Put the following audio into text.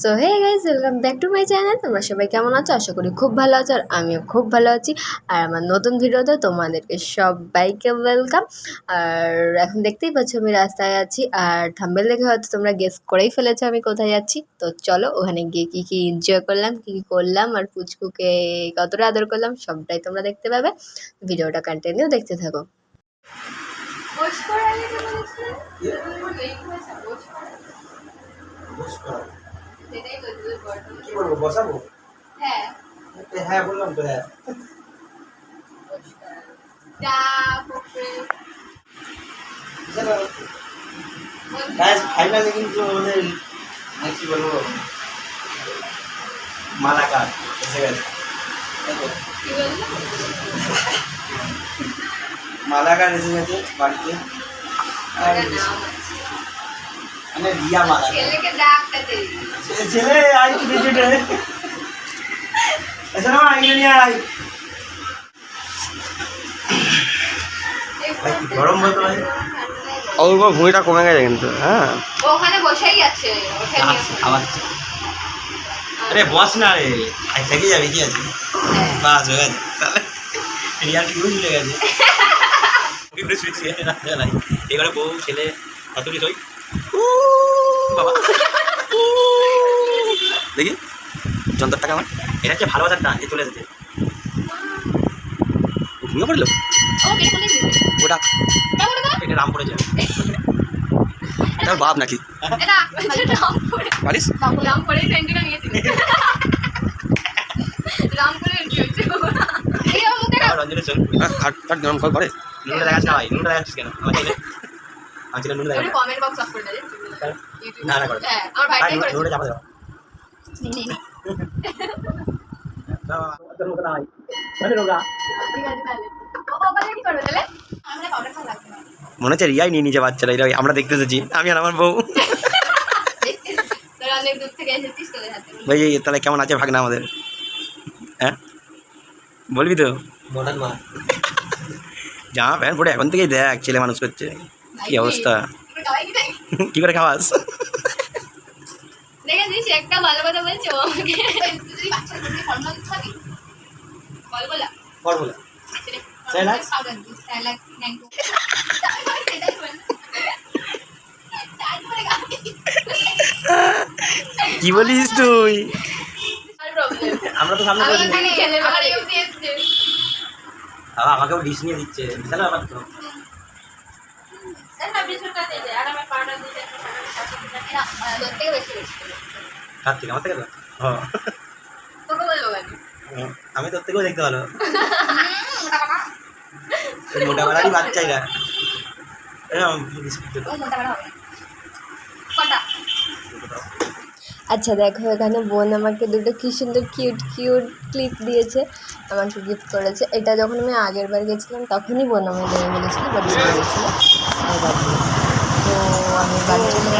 So hey guys welcome back to my channel তোমরা সবাই কেমন আছো? আশা করি খুব ভালো আছো আর আমিও খুব ভালো আছি। আর আমার নতুন ভিডিওতে তোমাদেরকে সবাইকে ওয়েলকাম আর এখন দেখতেই পাচ্ছ আমি রাস্তায় আছি। আর থাম্বেল দেখে হয়তো তোমরা গেস করেই ফেলেছো আমি কোথায় যাচ্ছি। তো চলো ওখানে গিয়ে কী কী এনজয় করলাম কী কী করলাম আর পুচকুকে কতটা আদর করলাম সবটাই তোমরা দেখতে পাবে। ভিডিওটা কন্টিনিউ দেখতে থাকো কি বলব বসাবো? হ্যাঁ। হ্যাঁ বললাম তো হ্যাঁ। ফাইনালি কিন্তু আমাদের মানে কি বলব মালাকার এসে গেছে। মালাকার এসে গেছে বাড়িতে। আর মানে রিয়া মালাকার ছেলেকে ডাকতে ছে- ছেলে আই এসে না। আই ভাই, কি গরম বলতো ভাই। ওর উপর ভুঁড়িটা কমে গেছে কিন্তু হ্যাঁ। ওখানে বসেই আছে ওখানে আবার আরে বস না রে। আই থেকে যাবে কি আছে? বাস হয়ে গেছে। তাহলে রিয়াল কি বুঝে গেছে? এবারে না বউ ছেলে কত কি তুই বাবা দেখি। যন্ত্র টাকা আমার এটা হচ্ছে ভালোবাসার টান যে চলে এসেছে? ঘুমিয়ে পড়ল? ওটা এটা রাম পড়েছে এটা বাপ নাকি? পারিস রঞ্জনের চল হাট ফাট গরম কল করে নুনটা দেখাচ্ছ না ভাই? নুনটা দেখাচ্ছিস কেন? আমার আমার কমেন্ট বক্স অফ করে। দেয় না, না, করে। হ্যাঁ আমার ভাইটাই নুনটা চাপা। তোর না ভাই মানে না মনে হচ্ছে রিয়াই নিয়ে নিজে বাচ্চারা এরা আমরা দেখতে এসেছি। আমি আর আমার বউ। তোরা অনেক দূর থেকে এসেছিস তোদের হাতে। ভাই তাহলে কেমন আছে ভাগনা আমাদের? হ্যাঁ? বলবি তো? মডার্ন মা জামা প্যান্ট পরে এখন থেকেই দেখ ছেলে মানুষ করছে কি অবস্থা? কি করে খাওয়াস? দেখেছিস একটা ভালো কথা বলছে ও আমাকে। কি বলিস তুই? আমরা তো সামনে আমার আমাকেও ডিশ নিয়ে দিচ্ছে। ব্যাপার তো না বিস্কুটটা দে দে আর আমি পাউডার দিতে না তোর থেকে বেশি বেশি কার আমার থেকে আমি তোর থেকেও দেখতে ভালো। মোটা বেলারই বাচ্চাই না আচ্ছা দেখো এখানে বোন আমাকে দুটো কি সুন্দর কিউট কিউট ক্লিপ দিয়েছে। আমাকে গিফট করেছে। এটা যখন আমি আগের বার গেছিলাম তখনই বোন আমায় দেবে বলেছিল বাট আসতে পারব তো আমি বাড়ি চলে